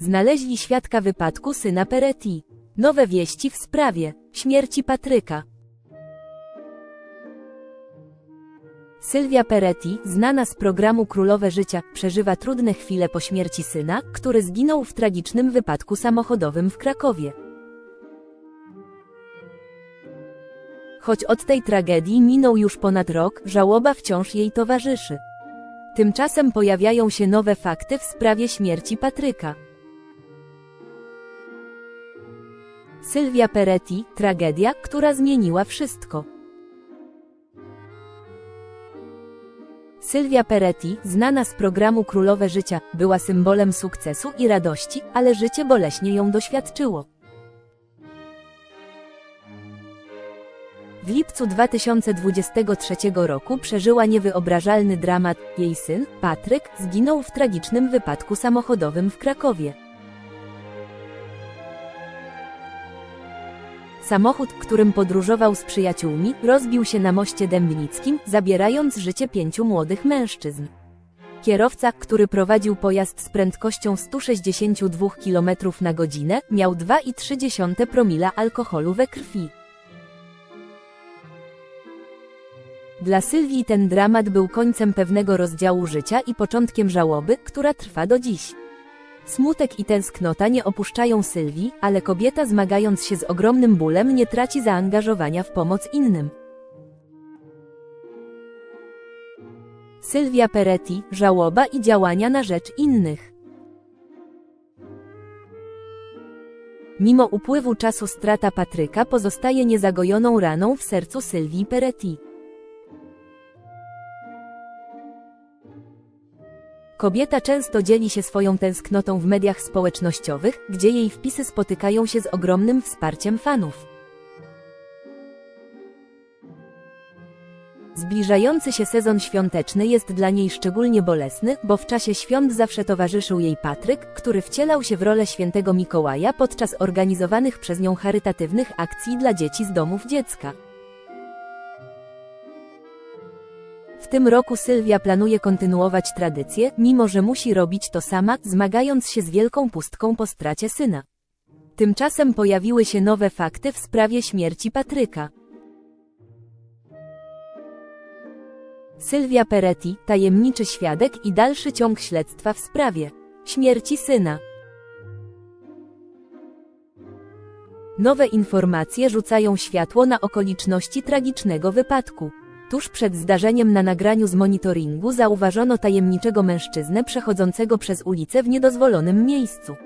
Znaleźli świadka wypadku syna Peretti. Nowe wieści w sprawie śmierci Patryka. Sylwia Peretti, znana z programu Królowe Życia, przeżywa trudne chwile po śmierci syna, który zginął w tragicznym wypadku samochodowym w Krakowie. Choć od tej tragedii minął już ponad rok, żałoba wciąż jej towarzyszy. Tymczasem pojawiają się nowe fakty w sprawie śmierci Patryka. Sylwia Peretti, tragedia, która zmieniła wszystko. Sylwia Peretti, znana z programu Królowe Życia, była symbolem sukcesu i radości, ale życie boleśnie ją doświadczyło. W lipcu 2023 roku przeżyła niewyobrażalny dramat. Jej syn, Patryk, zginął w tragicznym wypadku samochodowym w Krakowie. Samochód, którym podróżował z przyjaciółmi, rozbił się na moście dębnickim, zabierając życie pięciu młodych mężczyzn. Kierowca, który prowadził pojazd z prędkością 162 km na godzinę, miał 2,3 promila alkoholu we krwi. Dla Sylwii ten dramat był końcem pewnego rozdziału życia i początkiem żałoby, która trwa do dziś. Smutek i tęsknota nie opuszczają Sylwii, ale kobieta zmagając się z ogromnym bólem nie traci zaangażowania w pomoc innym. Sylwia Peretti, żałoba i działania na rzecz innych. Mimo upływu czasu strata Patryka pozostaje niezagojoną raną w sercu Sylwii Peretti. Kobieta często dzieli się swoją tęsknotą w mediach społecznościowych, gdzie jej wpisy spotykają się z ogromnym wsparciem fanów. Zbliżający się sezon świąteczny jest dla niej szczególnie bolesny, bo w czasie świąt zawsze towarzyszył jej Patryk, który wcielał się w rolę świętego Mikołaja podczas organizowanych przez nią charytatywnych akcji dla dzieci z domów dziecka. Tym roku Sylwia planuje kontynuować tradycję, mimo że musi robić to sama, zmagając się z wielką pustką po stracie syna. Tymczasem pojawiły się nowe fakty w sprawie śmierci Patryka. Sylwia Peretti, tajemniczy świadek i dalszy ciąg śledztwa w sprawie śmierci syna. Nowe informacje rzucają światło na okoliczności tragicznego wypadku. Tuż przed zdarzeniem na nagraniu z monitoringu zauważono tajemniczego mężczyznę przechodzącego przez ulicę w niedozwolonym miejscu.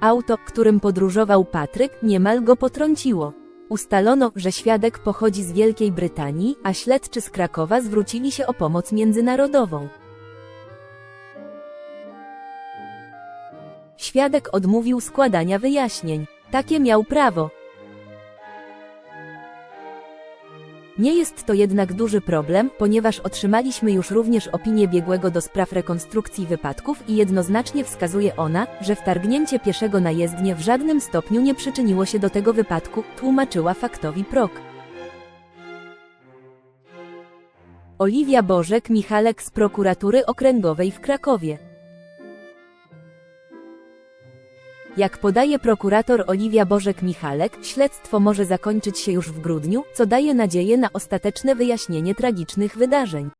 Auto, którym podróżował Patryk, niemal go potrąciło. Ustalono, że świadek pochodzi z Wielkiej Brytanii, a śledczy z Krakowa zwrócili się o pomoc międzynarodową. Świadek odmówił składania wyjaśnień. Takie miał prawo. Nie jest to jednak duży problem, ponieważ otrzymaliśmy już również opinię biegłego do spraw rekonstrukcji wypadków i jednoznacznie wskazuje ona, że wtargnięcie pieszego na jezdnię w żadnym stopniu nie przyczyniło się do tego wypadku, tłumaczyła faktowi PROK. Oliwia Bożek Michalek z prokuratury okręgowej w Krakowie. Jak podaje prokurator Oliwia Bożek-Michalek, śledztwo może zakończyć się już w grudniu, co daje nadzieję na ostateczne wyjaśnienie tragicznych wydarzeń.